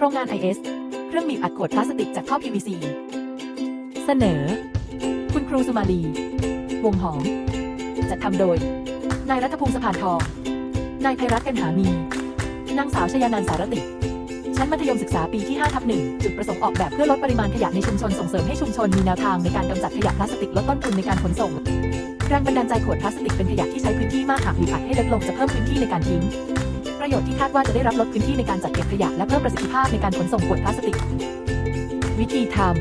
โครงงาน IS เครื่องบีบอัดขวดพลาสติกจากท่อ PVC เสนอ คุณครูสุมาลี วงหอม จัดทำโดย นายรัฐภูมิสะพานทอง นายไพรัตน์กันหามี นางสาวชยานันสารติ ชั้นมัธยมศึกษาปีที่ 5 ทับหนึ่งจุดประสงค์ออกแบบเพื่อลดปริมาณขยะในชุมชนส่งเสริมให้ชุมชนมีแนวทางในการกำจัดขยะพลาสติกลดต้นทุนในการขนส่งแรงบันดาลใจขวดพลาสติกเป็นขยะที่ใช้พื้นที่มากหากบีบอัดให้เล็กลงจะเพิ่มพื้นที่ในการทิ้ง ประโยชน์ที่คาดว่าจะได้รับลดพื้นที่ในการจัดเก็บขยะและเพิ่มประสิทธิภาพในการขนส่งขวดพลาสติก วิธีทำ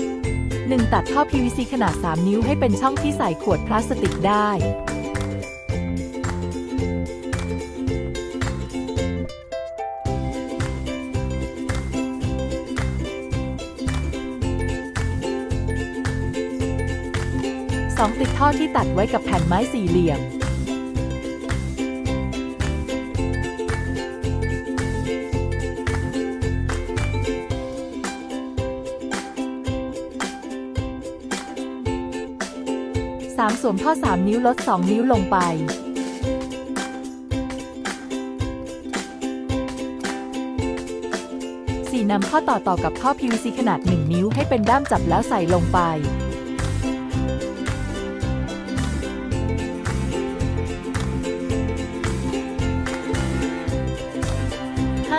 1. ตัดท่อ PVC ขนาด 3 นิ้วให้เป็นช่องที่ใส่ขวดพลาสติกได้ 2. ติดท่อที่ตัดไว้กับแผ่นไม้สี่เหลี่ยม 3. สวมท่อ3 นิ้วลด 2 นิ้วลงไปนำข้อต่อต่อกับท่อ PVC ขนาด 1 นิ้วให้เป็นด้ามจับแล้วใส่ลงไป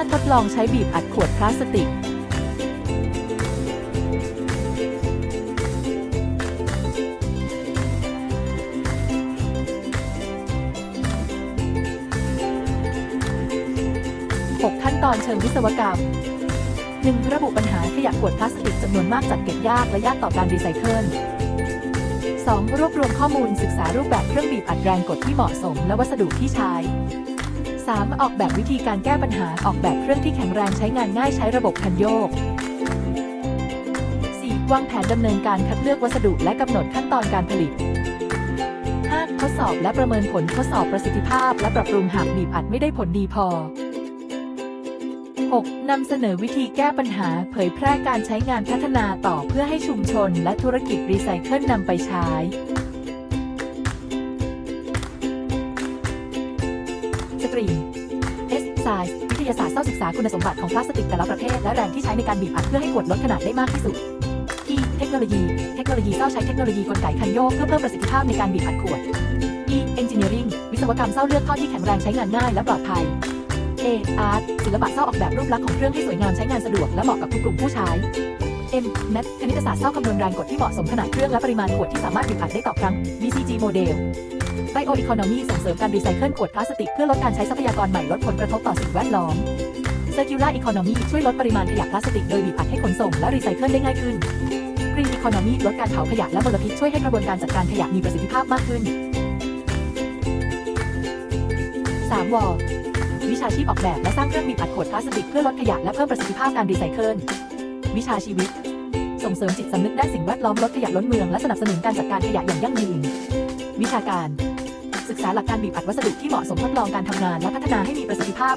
5. ทดลองใช้บีบอัดขวดพลาสติก นตอนเชิงวิศวกรรม 1. ระบุปัญหาขยะขวดพลาสติกจำนวนมากจัดเก็บยากและยากต่อการรีไซเคิล 2. รวบรวมข้อมูลศึกษารูปแบบเครื่องบีบอัดแรงกดที่เหมาะสม และวัสดุที่ใช้ 3. ออกแบบวิธีการแก้ปัญหาออกแบบเครื่องที่แข็งแรงใช้งานง่ายใช้ระบบคันโยก 4. วางแผนดำเนินการคัดเลือกวัสดุและกำหนดขั้นตอนการผลิต 5. ทดสอบและประเมินผลทดสอบประสิทธิภาพ และปรับปรุงหากบีบอัดไม่ได้ผลดีพอ 6. นำเสนอวิธีแก้ปัญหา เผยแพร่การใช้งานพัฒนาต่อเพื่อให้ชุมชน และธุรกิจรีไซเคิลนำไปใช้ สตรีม S Size วิทยาศาสตร์เศร้าศึกษาคุณสมบัติของพลาสติกแต่ละประเภท และแรงที่ใช้ในการบีบอัดเพื่อให้ขวดลดขนาดได้มากที่สุด E เทคโนโลยี เทคโนโลยีเศร้าใช้เทคโนโลยีกลไกคันโยกเพื่อเพิ่มประสิทธิภาพในการบีบอัดขวด E Engineering วิศวกรรมเศร้าเลือกท่อที่แข็งแรงใช้งานง่ายและปลอดภัย A Art ศิลปะเศร้าออกแบบรูปลักษณ์ของเครื่องให้สวยงามใช้งานสะดวกและเหมาะกับทุกกลุ่มผู้ใช้ M Math คณิตศาสตร์เศร้าคำนวณแรงกดที่เหมาะสมขนาดเครื่องและปริมาณขวดที่สามารถบีบอัดได้ต่อครั้ง BCG Model Bio Economy ส่งเสริมการรีไซเคิลขวดพลาสติกเพื่อลดการใช้ทรัพยากรใหม่ลดผลกระทบต่อสิ่งแวดล้อม Circular Economy ช่วยลดปริมาณขยะพลาสติกโดยบีบอัดให้ขนส่งและรีไซเคิลได้ง่ายขึ้น Green Economy ลดการเผาขยะและมลพิษช่วยให้กระบวนการจัดการขยะมีประสิทธิภาพมากขึ้น 3. วอ วิชาชีพออกแบบและสร้างเครื่องบีบอัดขวดพลาสติกเพื่อลดขยะและเพิ่มประสิทธิภาพการรีไซเคิล วิชาชีวิต ส่งเสริมจิตสำนึกด้านสิ่งแวดล้อมลดขยะล้นเมืองและสนับสนุนการจัดการขยะอย่างยั่งยืน วิชาการ ศึกษาหลักการบีบอัดวัสดุที่เหมาะสมทดลองการทำงานและพัฒนาให้มีประสิทธิภาพ